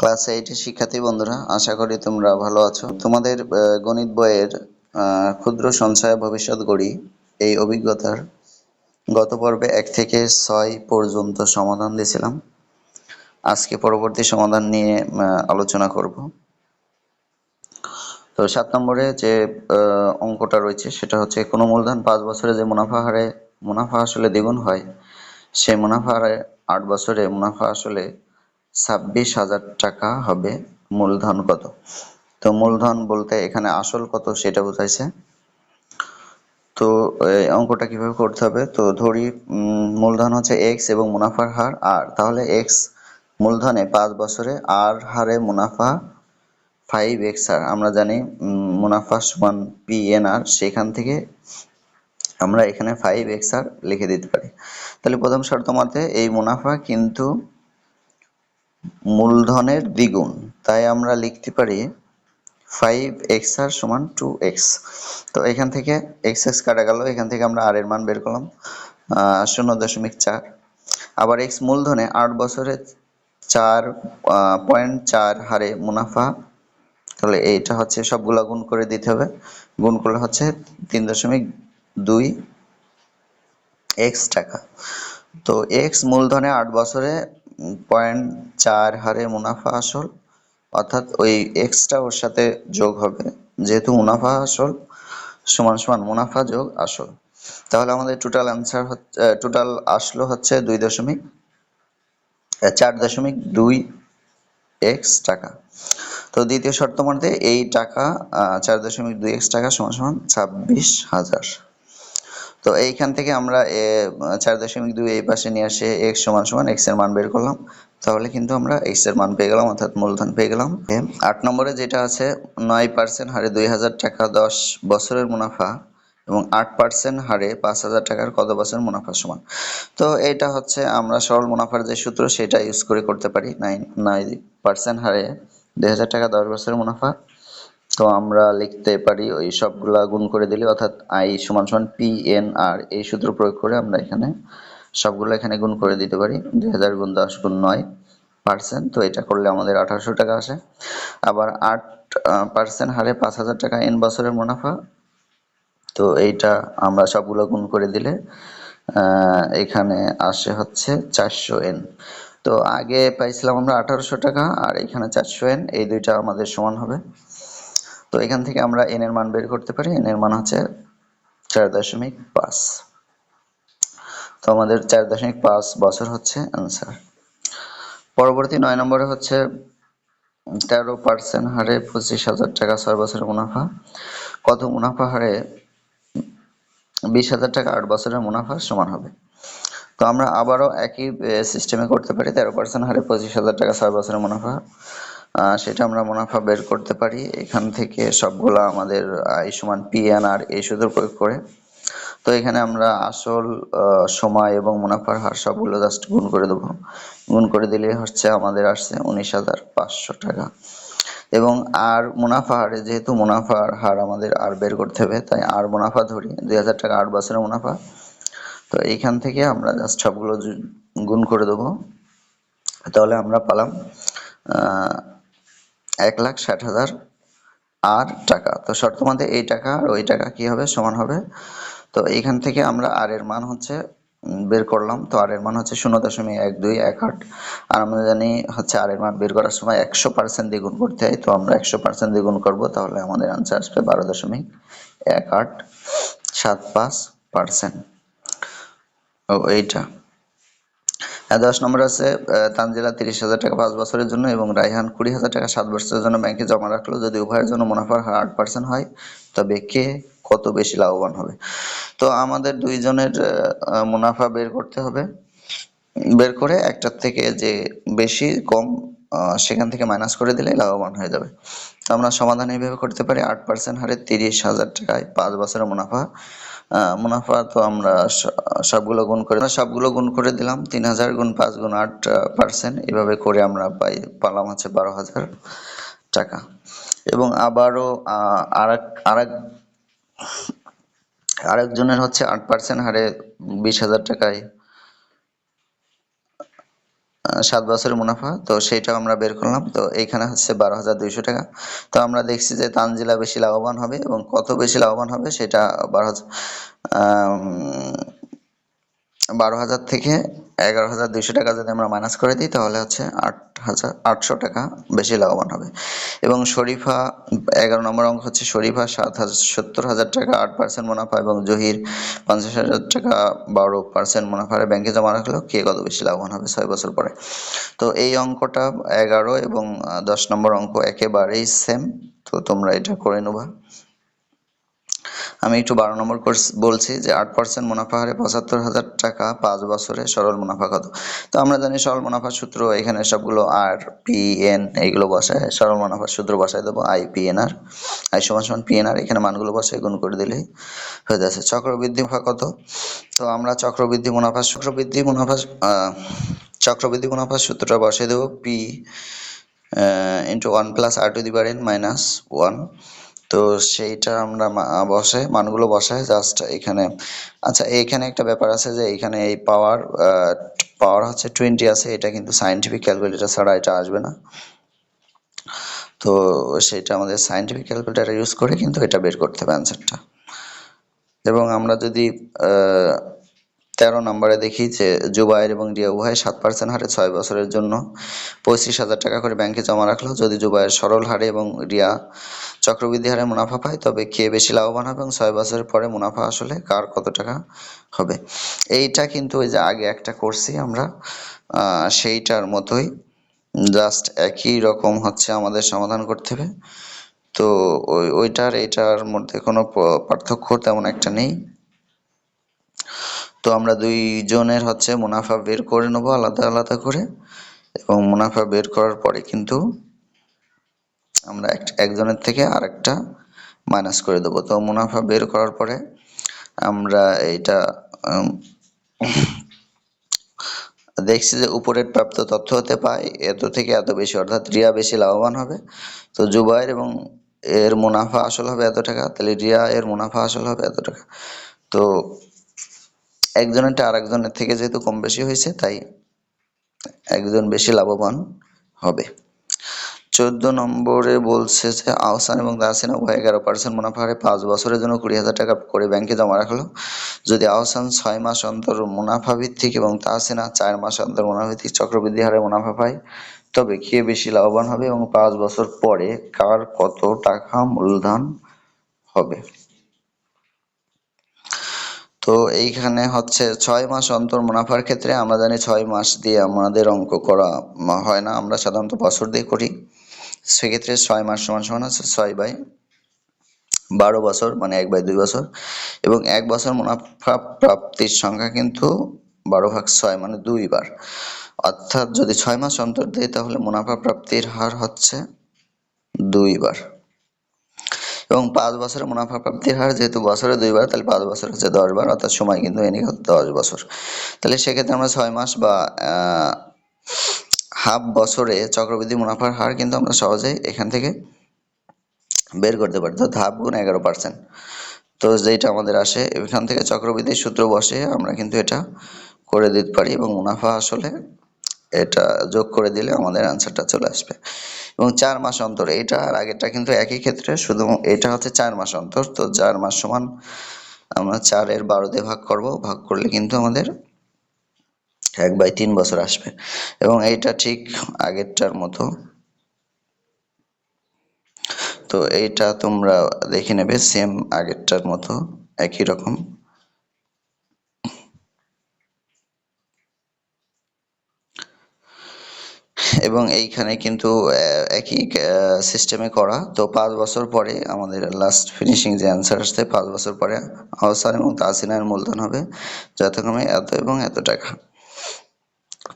Class এইটের শিক্ষার্থী বন্ধুরা, আশা করি তোমরা ভালো আছো। তোমাদের গণিত বইয়ের ক্ষুদ্র সঞ্চয় ভবিষ্যৎ গড়ি এই অভিজ্ঞতার গত পর্বে এক থেকে ছয় পর্যন্ত সমাধান দিয়েছিলাম। আজকে পরবর্তী সমাধান নিয়ে আলোচনা করব। তো সাত নম্বরে যে অঙ্কটা রয়েছে, সেটা হচ্ছে কোনো মূলধন পাঁচ বছরে যে মুনাফা হারে, মুনাফা আসলে দ্বিগুণ হয়, সেই মুনাফা হারে আট বছরে মুনাফা আসলে ছাব্বিশ হাজার টাকা হবে। মূলধন কত? তো মূলধন বলতে এখানে আসল কত সেটা বোঝাইছে। তো অঙ্কটা কীভাবে করতে হবে? তো ধরি মূলধন হচ্ছে এক্স এবং মুনাফার হার আর তাহলে এক্স মূলধনে পাঁচ বছরে আর হারে মুনাফা ফাইভ এক্স আর আমরা জানি মুনাফা সমান পি এন আর সেখান থেকে আমরা এখানে ফাইভ এক্স আর লিখে দিতে পারি। তাহলে প্রথম শর্ত মতে এই মুনাফা কিন্তু মূলধনের দ্বিগুণ। তাই আমরা লিখতে পারি ফাইভ এক্স আর সমান টু এক্স তো এখান থেকে এক্স এক্স কাটা গেল, এখান থেকে আমরা আর এর মান বের করলাম শূন্য দশমিক চার। আবার এক্স মূলধনে আট বছরে চার পয়েন্ট চার হারে মুনাফা, তাহলে এইটা হচ্ছে সবগুলা গুণ করে দিতে হবে। গুণ করলে হচ্ছে তিন দশমিক দুই এক্স টাকা। তো এক্স মূলধনে আট বছরে পয়েন্ট চার হারে মুনাফা আসল, অর্থাৎ ওই এক্সটা ওর সাথে যোগ হবে। যেহেতু মুনাফা আসল, সমান সমান মুনাফা যোগ আসল। তাহলে আমাদের টোটাল অ্যান্সার হচ্ছে টোটাল আসলো হচ্ছে দুই দশমিক চার দশমিক দুই এক্স টাকা। তো দ্বিতীয় শর্ত মধ্যে এই টাকা চার দশমিক দুই এক্স টাকা সমান সমান ছাব্বিশ হাজার। তো এইখান থেকে আমরা চার দশমিক দুই এই পাশে নিয়ে আসে এক্স সমান সমান এক্সের মান বের করলাম। তাহলে কিন্তু আমরা এক্সের মান পেয়ে গেলাম, অর্থাৎ মূলধন পেয়ে গেলাম। আট নম্বরে যেটা আছে, নয় পার্সেন্ট হারে দুই হাজার টাকা দশ বছরের মুনাফা এবং আট পার্সেন্ট হারে পাঁচ হাজার টাকার কত বছর মুনাফা সমান। তো এটা হচ্ছে আমরা সরল মুনাফার যে সূত্র, সেটা ইউজ করে করতে পারি। নাইন, নয় পার্সেন্ট হারে দুই হাজার টাকা দশ বছরের মুনাফা তো আমরা লিখতে পারি ওই সবগুলা গুণ করে দিলে, অর্থাৎ আই সমান সমান পি এন আর এই সূত্র প্রয়োগ করে আমরা এখানে সবগুলো এখানে গুণ করে দিতে পারি। দুই হাজার গুণ দশ গুণ নয় পার্সেন্ট, তো এটা করলে আমাদের আঠারোশো টাকা আসে। আবার আট পার্সেন্ট হারে পাঁচ হাজার টাকা এন বছরের মুনাফা, তো এইটা আমরা সবগুলো গুণ করে দিলে এখানে আসে হচ্ছে চারশো এন তো আগে পাইছিলাম আমরা আঠারোশো টাকা, আর এখানে চারশো এন এই দুইটা আমাদের সমান হবে। তো এখান থেকে আমরা এন এর মান বের করতে পারি। এন এর মান হচ্ছে চার দশমিক পাঁচ। তো আমাদের চার দশমিক পাঁচ বছর হচ্ছে অ্যান্সার পরবর্তী নয় নম্বরে হচ্ছে তেরো পার্সেন্ট হারে পঁচিশ হাজার টাকা ছয় বছরের মুনাফা। কত মুনাফা হারে বিশ হাজার টাকা আট বছরের মুনাফা সমান হবে। তো আমরা আবারও একই সিস্টেমে করতে পারি। তেরো পার্সেন্ট হারে পঁচিশ হাজার টাকা ছয় বছরের মুনাফা। সেটা আমরা মুনাফা বের করতে পারি। এখান থেকে সবগুলা আমাদের আই সমান পি এন আর এই সূত্র প্রয়োগ করে। তো এখানে আমরা আসল সময় এবং মুনাফার হার সবগুলো জাস্ট গুণ করে দেবো। গুণ করে দিলে হচ্ছে আমাদের আসছে উনিশ হাজার পাঁচশো টাকা। এবং আর মুনাফা হারে, যেহেতু মুনাফার হার আমাদের আর বের করতে হবে, তাই আর মুনাফা ধরি, দুই হাজার টাকা আট বছরের মুনাফা। তো এইখান থেকে আমরা জাস্ট সবগুলো গুণ করে দেবো। তাহলে আমরা পালাম এক লাখ ষাট হাজার আর টাকা। তো শর্ত মধ্যে এই টাকা আর ওই টাকা কি হবে? সমান হবে। তো এইখান থেকে আমরা আর এর মান হচ্ছে বের করলাম। তো আর এর মান হচ্ছে শূন্য দশমিক এক দুই এক আট। আর আমরা জানি হচ্ছে আর এর মান বের করার সময় একশো পার্সেন্ট দ্বিগুণ করতে হয়। তো আমরা একশো পার্সেন্ট দ্বিগুণ করব, তাহলে আমাদের আনসার আসবে বারো দশমিক এক আট সাত পাঁচ পার্সেন্ট। ও, এইটা। দশ নম্বর আছে তানজিলা তিরিশ হাজার টাকা পাঁচ বছরের জন্য এবং রায়হান কুড়ি হাজার টাকা সাত বছরের জন্য ব্যাংকে জমা রাখল। যদি উভয়ের জন্য মুনাফার হার আট পার্সেন্ট হয়, তবে কে কত বেশি লাভবান হবে? তো আমাদের দুইজনের মুনাফা বের করতে হবে। বের করে একটার থেকে যে বেশি কম সেখান থেকে মাইনাস করে দিলে লাভবান হয়ে যাবে। তো আমরা সমাধান এইভাবে করতে পারি, আট পার্সেন্ট হারে তিরিশ হাজার টাকায় পাঁচ বছরের মুনাফা। মুনাফা তো আমরা সবগুলো গুণ করে সবগুলো গুণ করে দিলাম, তিন হাজার গুণ পাঁচ গুণ আট পার্সেন্ট এভাবে করে আমরা পাই পালাম হচ্ছে বারো হাজার টাকা। এবং আবারও আরেক আরেকজনের হচ্ছে আট পার্সেন্ট হারে বিশ হাজার টাকায় সাত বছরের মুনাফা, তো সেইটা আমরা বের করলাম। তো এইখানে হচ্ছে বারো হাজার দুইশো টাকা। তো আমরা দেখছি যে তানজিলা বেশি লাভবান হবে এবং কত বেশি লাভবান হবে সেটা বারো হাজার বারো হাজার থেকে এগারো হাজার দুইশো টাকা যদি আমরা মাইনাস করে দিই, তাহলে হচ্ছে আট হাজার, আটশো টাকা বেশি লাভবান হবে। এবং শরীফা, এগারো নম্বর অঙ্ক হচ্ছে শরীফা, সাত হাজার, সত্তর হাজার টাকা আট পার্সেন্ট মুনাফা এবং জহির পঞ্চাশ হাজার টাকা বারো পার্সেন্ট মুনাফারে ব্যাংকে জমা রাখল কে কত বেশি লাভবান হবে ছয় বছর পরে? তো এই অঙ্কটা এগারো এবং দশ নম্বর অঙ্ক একেবারেই সেম তো তোমরা এটা করে নেবা। আমি একটু বারো নম্বর কোর্স বলছি যে আট পার্সেন্ট মুনাফা হারে পঁচাত্তর হাজার টাকা পাঁচ বছরে সরল মুনাফা কত? তো আমরা জানি সরল মুনাফার সূত্র এখানে সবগুলো আর পি এন এইগুলো বসায়। সরল মুনাফার সূত্র বসায় দেবো I P N R I সমান সমান পি এন আর এখানে মানগুলো বসায় গুণ করে দিলেই হয়ে যাচ্ছে। চক্রবৃদ্ধি মুনাফা কত? তো আমরা চক্রবৃদ্ধি মুনাফা চক্রবৃদ্ধি মুনাফা চক্রবৃদ্ধি মুনাফার সূত্রটা বসাই দেবো P into one plus R to the power N minus one তো সেইটা আমরা বসে, মানগুলো বসাই জাস্ট এখানে আচ্ছা এখানে একটা ব্যাপার আছে যে এখানে এই পাওয়ার পাওয়ার হচ্ছে টোয়েন্টি আছে, এটা কিন্তু সাইন্টিফিক ক্যালকুলেটর ছাড়া এটা আসবে না। তো সেটা আমাদের সায়েন্টিফিক ক্যালকুলেটর ইউজ করে কিন্তু এটা বের করতে হবে অ্যান্সারটা এবং আমরা যদি তেরো নম্বরে দেখি যে জুবাইর এবং রিয়া উভয় সাত পার্সেন্ট হারে ছয় বছরের জন্য পঁয়ত্রিশ হাজার টাকা করে ব্যাংকে জমা রাখল। যদি জুবাইর সরল হারে এবং রিয়া চক্রবৃদ্ধি হারে মুনাফা পায়, তবে কে বেশি লাভবান হবে এবং ছয় বছরের পরে মুনাফা আসলে কার কত টাকা হবে? এইটা কিন্তু ওই যে আগে একটা করছি আমরা সেইটার মতোই। জাস্ট একই রকম হচ্ছে আমাদের সমাধান করতে হবে। তো ওই, ওইটার, এইটার মধ্যে কোনো পার্থক্য তেমন একটা নেই। তো আমরা দুইজনের হচ্ছে মুনাফা বের করে নেব আলাদা আলাদা করে এবং মুনাফা বের করার পরে কিন্তু আমরা এক- একজনের থেকে আরেকটা মাইনাস করে দেবো। তো মুনাফা বের করার পরে আমরা উম, দেখছি যে উপরের প্রাপ্ত তথ্য হতে পাই এত থেকে এত বেশি অর্থাৎ রিয়া বেশি লাভবান হবে। তো জুবাইর এবং এর মুনাফা আসল হবে এত টাকা তাহলে রিয়া এর মুনাফা আসল হবে এত টাকা। তো একজনেরটা আর একজনের থেকে যেহেতু কম বেশি হয়েছে, তাই একজন বেশি লাভবান হবে। চোদ্দ নম্বরে বলছে যে, আহসান এবং দাসিনা উভয় এগারো পার্সেন্ট মুনাফা হারে। পাঁচ বছরের জন্য কুড়ি হাজার টাকা করে ব্যাংকে জমা রাখল যদি আহসান ছয় মাস অন্তর মুনাফা ভিত্তিক এবং তাহসিনা চার মাস অন্তর মুনাফা ভিত্তিক চক্রবৃদ্ধি হারে মুনাফা পায়, তবে কে বেশি লাভবান হবে এবং পাঁচ বছর পরে কার কত টাকা মূলধন হবে? তো এইখানে হচ্ছে ছয় মাস অন্তর মুনাফার ক্ষেত্রে আমরা জানি ছয় মাস দিয়ে আমাদের অঙ্ক করা হয় না। আমরা সাধারণত বছর দিয়ে করি। সেক্ষেত্রে ছয় মাস সমান সমান আছে ছয় বাই বারো বছর মানে এক বাই দুই বছর। এবং এক বছর মুনাফা প্রাপ্তির সংখ্যা কিন্তু বারো ভাগ ছয় মানে দুইবার অর্থাৎ যদি ছয় মাস অন্তর দেয় তাহলে মুনাফা প্রাপ্তির হার হচ্ছে দুইবার এবং পাঁচ বছরের মুনাফা প্রাপ্তির হার যেহেতু বছরে দুইবার, তাহলে পাঁচ বছর হচ্ছে দশ বার, অর্থাৎ সময় কিন্তু এনে দশ বছর। তাহলে সেক্ষেত্রে আমরা ছয় মাস বা হাফ বছরে চক্রবৃদ্ধি মুনাফার হার কিন্তু আমরা সহজেই এখান থেকে বের করতে পারি তো হাফ গুণ এগারো পার্সেন্ট। তো যেটা আমাদের আসে, এখান থেকে চক্রবৃদ্ধির সূত্র বসে আমরা কিন্তু এটা করে দিতে পারি এবং মুনাফা আসলে এটা যোগ করে দিলে আমাদের অ্যান্সারটা চলে আসবে। এবং চার মাস অন্তর, এটা আর আগেরটা কিন্তু একই ক্ষেত্রে, শুধু এটা হচ্ছে চার মাস অন্তর, তো চার মাস সমান আমরা চারের বারো দিয়ে ভাগ করব, ভাগ করলে কিন্তু আমাদের এক বাই তিন বছর আসবে। এবং এইটা ঠিক আগেরটার মতো। তো এইটা তোমরা দেখে নেবে সেম আগেরটার মতো, একই রকম। এবং এইখানে কিন্তু একই সিস্টেমে করা। তো পাঁচ বছর পরে আমাদের লাস্ট ফিনিশিং যে অ্যান্সার আসছে, পাঁচ বছর পরে আহসান এবং তাহসিনার মূলধন হবে যথাক্রমে এত এবং এত টাকা।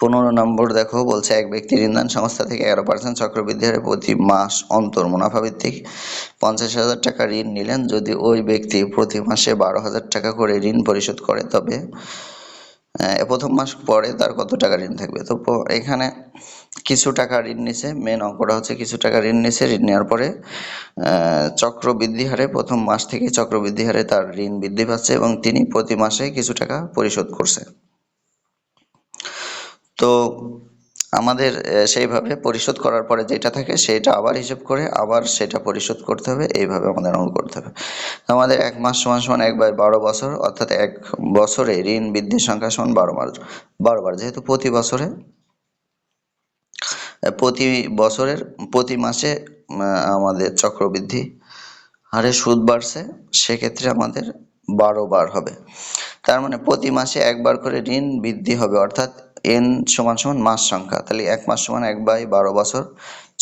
পনেরো নম্বর দেখো, বলছে এক ব্যক্তি ঋণদান সংস্থা থেকে এগারো পার্সেন্ট চক্রবৃদ্ধি হারে প্রতি মাস অন্তর। মুনাফা ভিত্তিক পঞ্চাশ হাজার টাকা ঋণ নিলেন যদি ওই ব্যক্তি প্রতি মাসে বারো হাজার টাকা করে ঋণ পরিশোধ করে। তবে প্রথম মাস পরে তার কত টাকা ঋণ থাকবে? তো এখানে কিছু টাকা ঋণ নিছে মেন অঙ্কটা হচ্ছে কিছু টাকা ঋণ নিছে, ঋণ নেওয়ার পরে চক্রবৃদ্ধি হারে, প্রথম মাস থেকে চক্রবৃদ্ধি হারে তার ঋণ বৃদ্ধি পাচ্ছে এবং তিনি প্রতি মাসে কিছু টাকা পরিশোধ করছে। তো আমাদের সেইভাবে পরিশোধ করার পরে যেটা থাকে সেটা আবার হিসেব করে আবার সেটা পরিশোধ করতে হবে, এইভাবে আমাদের অঙ্ক করতে হবে। আমাদের এক মাস সমান সমান এক বাই বারো বছর, অর্থাৎ এক বছরে ঋণ বৃদ্ধির সংখ্যা সমান বারো বার বারো বার। যেহেতু প্রতি বছরে প্রতি বছরের, প্রতি মাসে আমাদের চক্রবৃদ্ধি হারে সুদ বাড়ছে, সেক্ষেত্রে আমাদের বারো বার হবে। তার মানে প্রতি মাসে একবার করে ঋণ বৃদ্ধি হবে, অর্থাৎ এন সমান সমান মাস সংখ্যা। তাহলে এক মাস সমান এক বাই বারো বছর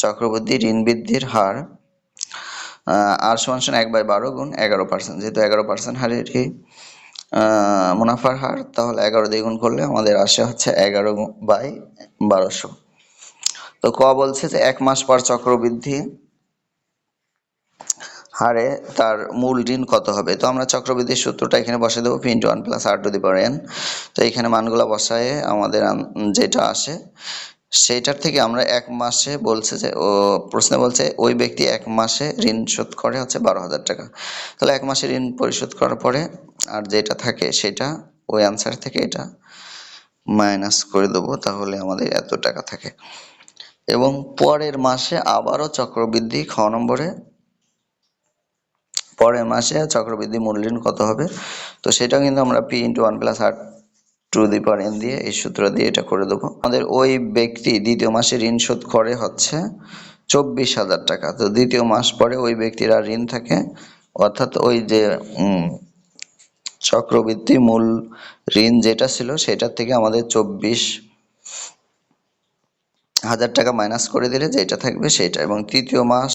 চক্রবৃদ্ধি ঋণ বৃদ্ধির হার আর সমান সমান এক বাই বারো গুণ এগারো পার্সেন্ট যেহেতু এগারো পার্সেন্ট হারে কি মুনাফার হার, তাহলে এগারো দিয়ে গুণ করলে আমাদের আসে হচ্ছে এগারো বাই বারোশো। তো ক বলছে যে এক মাস পর চক্রবৃদ্ধি হারে তার মূল ঋণ কত হবে? তো আমরা চক্রবৃদ্ধির সূত্রটা এখানে বসে দেবো P into one plus R to the power N তো এখানে মানগুলো বসায়ে আমাদের যেটা আসে, সেইটার থেকে আমরা এক মাসে বলছে যে, ও প্রশ্নে বলছে, ওই ব্যক্তি এক মাসে ঋণ শোধ করে হচ্ছে বারো হাজার টাকা। তাহলে এক মাসে ঋণ পরিশোধ করার পরে আর যেটা থাকে সেটা, ওই অ্যান্সার থেকে এটা মাইনাস করে দেবো, তাহলে আমাদের এত টাকা থাকে। এবং পরের মাসে আবারও চক্রবৃদ্ধি খ নম্বরে পরের মাসে চক্রবৃদ্ধি মূল্যায়ন কত হবে? তো সেটা কিন্তু আমরা P into one plus R to the power N দিয়ে এই সূত্র দিয়ে এটা করে দেবো। আমাদের ওই ব্যক্তি দ্বিতীয় মাসে ঋণ শোধ করে হচ্ছে চব্বিশ হাজার টাকা। তো দ্বিতীয় মাস পরে ওই ব্যক্তির আর ঋণ থাকে, অর্থাৎ ওই যে চক্রবৃদ্ধি মূল ঋণ যেটা ছিল সেটার থেকে আমাদের চব্বিশ হাজার টাকা মাইনাস করে দিলে যেটা থাকবে সেটা। এবং তৃতীয় মাস